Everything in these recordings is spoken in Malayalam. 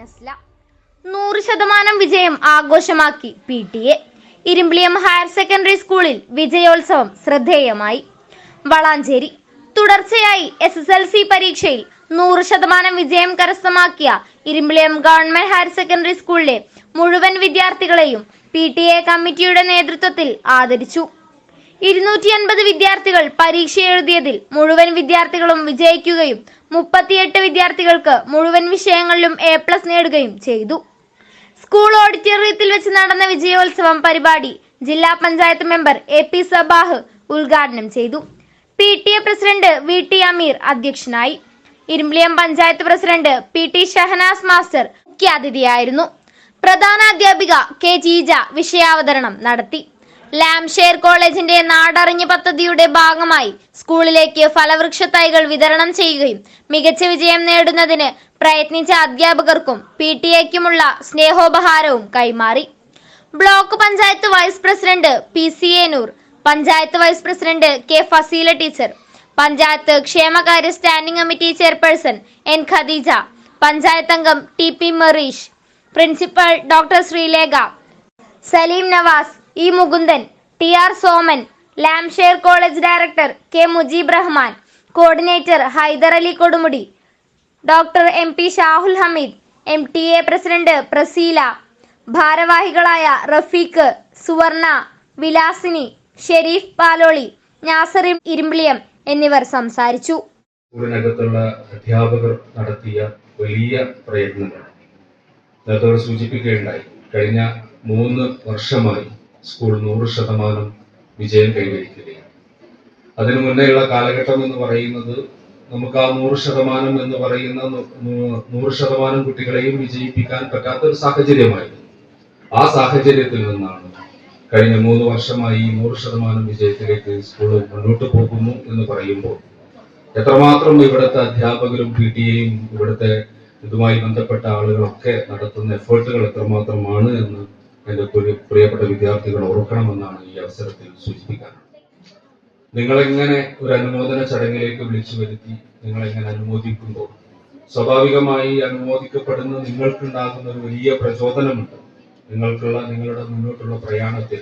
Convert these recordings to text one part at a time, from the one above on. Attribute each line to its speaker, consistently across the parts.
Speaker 1: നസ്ല നൂറ് ശതമാനം വിജയം ആഘോഷമാക്കി P T A. Irumbiliyam higher secondary സ്കൂളിൽ വിജയോത്സവം ശ്രദ്ധേയമായി. വളാഞ്ചേരി. തുടർച്ചയായി എസ് എസ് എൽ സി പരീക്ഷയിൽ നൂറ് ശതമാനം വിജയം കരസ്ഥമാക്കിയ ഇരുമ്പിളിയം ഗവൺമെന്റ് ഹയർ സെക്കൻഡറി സ്കൂളിലെ മുഴുവൻ വിദ്യാർത്ഥികളെയും പി ടി എ കമ്മിറ്റിയുടെ നേതൃത്വത്തിൽ ആദരിച്ചു. ഇരുന്നൂറ്റി അൻപത് വിദ്യാർത്ഥികൾ പരീക്ഷ എഴുതിയതിൽ മുഴുവൻ വിദ്യാർത്ഥികളും വിജയിക്കുകയും മുപ്പത്തിയെട്ട് വിദ്യാർത്ഥികൾക്ക് മുഴുവൻ വിഷയങ്ങളിലും എ പ്ലസ് നേടുകയും ചെയ്തു. സ്കൂൾ ഓഡിറ്റോറിയത്തിൽ വെച്ച് നടന്ന വിജയോത്സവം പരിപാടി ജില്ലാ panchayat member A P Sabah ഉദ്ഘാടനം ചെയ്തു. P T A president V T Ameer അധ്യക്ഷനായി. Irumbiliyam panchayat president P T Shahnaz master മുഖ്യാതിഥിയായിരുന്നു. പ്രധാന അധ്യാപിക കെ ജീജ വിഷയാവതരണം നടത്തി. ലാംഷെയർ കോളേജിന്റെ നാടറിഞ്ഞ് പദ്ധതിയുടെ ഭാഗമായി സ്കൂളിലേക്ക് ഫലവൃക്ഷ തൈകൾ വിതരണം ചെയ്യുകയും മികച്ച വിജയം നേടുന്നതിന് പ്രയത്നിച്ച അധ്യാപകർക്കും പി ടി എക്കുമുള്ള സ്നേഹോപഹാരവും കൈമാറി. Block panchayat vice president P C Enoor Noor panchayat vice president K Faseela teacher panchayat ക്ഷേമകാര്യ standing committee chairperson N Khadeeja panchayat അംഗം T P Mereesh principal doctor Sreelekha Saleem Navas E Mukundan T R Soman ലാംഷെയർ college director K Mujeeb Rahman coordinator Haider Ali Kodumudi doctor M P Shahul Hameed M T A president Praseela ഭാരവാഹികളായ റഫീഖ് സുവർണ വിലാസിനി ഷെരീഫ് പാലോളി നാസറിം ഇരുമ്പിളിയം എന്നിവർ സംസാരിച്ചു.
Speaker 2: സ്കൂളിനകത്തുള്ള അധ്യാപകർ നടത്തിയ വലിയ പ്രയത്നങ്ങൾ. നേരത്തെ സൂചിപ്പിക്കുകയുണ്ടായി. കഴിഞ്ഞ മൂന്ന് വർഷമായി സ്കൂൾ നൂറ് ശതമാനം വിജയം കൈവരിക്കുകയാണ്. അതിനു മുന്നേയുള്ള കാലഘട്ടം എന്ന് പറയുന്നത് നമുക്ക് ആ നൂറ് ശതമാനം എന്ന് പറയുന്ന നൂറ് ശതമാനം കുട്ടികളെയും വിജയിപ്പിക്കാൻ പറ്റാത്ത ഒരു സാഹചര്യമായിരുന്നു. ആ സാഹചര്യത്തിൽ നിന്നാണ് കഴിഞ്ഞ മൂന്ന് വർഷമായി നൂറ് ശതമാനം വിജയത്തിലേക്ക് സ്കൂൾ മുന്നോട്ട് പോകുന്നു എന്ന് പറയുമ്പോൾ എത്രമാത്രം ഇവിടുത്തെ അധ്യാപകരും പി ടി എയും ഇവിടുത്തെ ഇതുമായി ബന്ധപ്പെട്ട ആളുകളൊക്കെ നടത്തുന്ന എഫേർട്ടുകൾ എത്രമാത്രമാണ് എന്ന് എന്റെ പ്രിയ- പ്രിയപ്പെട്ട വിദ്യാർത്ഥികൾ ഓർക്കണമെന്നാണ് ഈ അവസരത്തിൽ സൂചിപ്പിക്കാനുള്ളത്. നിങ്ങളെങ്ങനെ ഒരു അനുമോദന ചടങ്ങിലേക്ക് വിളിച്ചു വരുത്തി നിങ്ങളെങ്ങനെ അനുമോദിക്കുമ്പോൾ? സ്വാഭാവികമായി അനുമോദിക്കപ്പെടുന്ന നിങ്ങൾക്കുണ്ടാകുന്ന ഒരു വലിയ പ്രചോദനമുണ്ട്. നിങ്ങൾക്കുള്ള നിങ്ങളുടെ മുന്നോട്ടുള്ള പ്രയാണത്തിൽ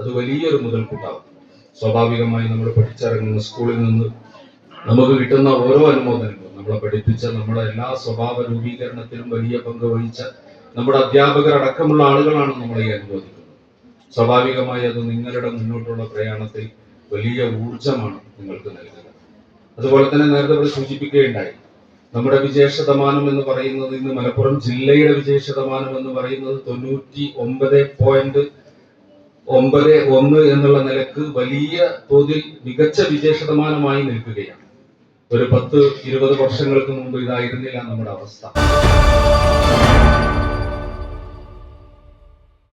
Speaker 2: അത് വലിയൊരു മുതൽക്കൂട്ടാവും. സ്വാഭാവികമായി നമ്മൾ പഠിച്ചിറങ്ങുന്ന സ്കൂളിൽ നിന്ന് നമുക്ക് കിട്ടുന്ന ഓരോ അനുമോദനങ്ങളും നമ്മളെ പഠിപ്പിച്ച നമ്മുടെ എല്ലാ സ്വഭാവ രൂപീകരണത്തിലും വലിയ പങ്ക് വഹിച്ച നമ്മുടെ അധ്യാപകർ അടക്കമുള്ള ആളുകളാണ് നമ്മളെ ഈ അനുമോദിക്കുന്നത് സ്വാഭാവികമായി അത് നിങ്ങളുടെ മുന്നോട്ടുള്ള പ്രയാണത്തിൽ വലിയ ഊർജമാണ് നിങ്ങൾക്ക് നൽകുന്നത്. അതുപോലെ തന്നെ നേരത്തെ ഇവിടെ സൂചിപ്പിക്കുകയുണ്ടായി നമ്മുടെ വിജയ ശതമാനം എന്ന് പറയുന്നത് ഇന്ന് മലപ്പുറം ജില്ലയുടെ വിജയ ശതമാനം എന്ന് പറയുന്നത് തൊണ്ണൂറ്റി ഒമ്പത് പോയിന്റ് ഒമ്പത് ഒന്ന് എന്നുള്ള നിലയ്ക്ക് വലിയ തോതിൽ മികച്ച വിജയ ശതമാനമായി നിൽക്കുകയാണ്. ഒരു പത്ത് ഇരുപത് വർഷങ്ങൾക്ക് മുമ്പ് ഇതായിരുന്നില്ല നമ്മുടെ അവസ്ഥ.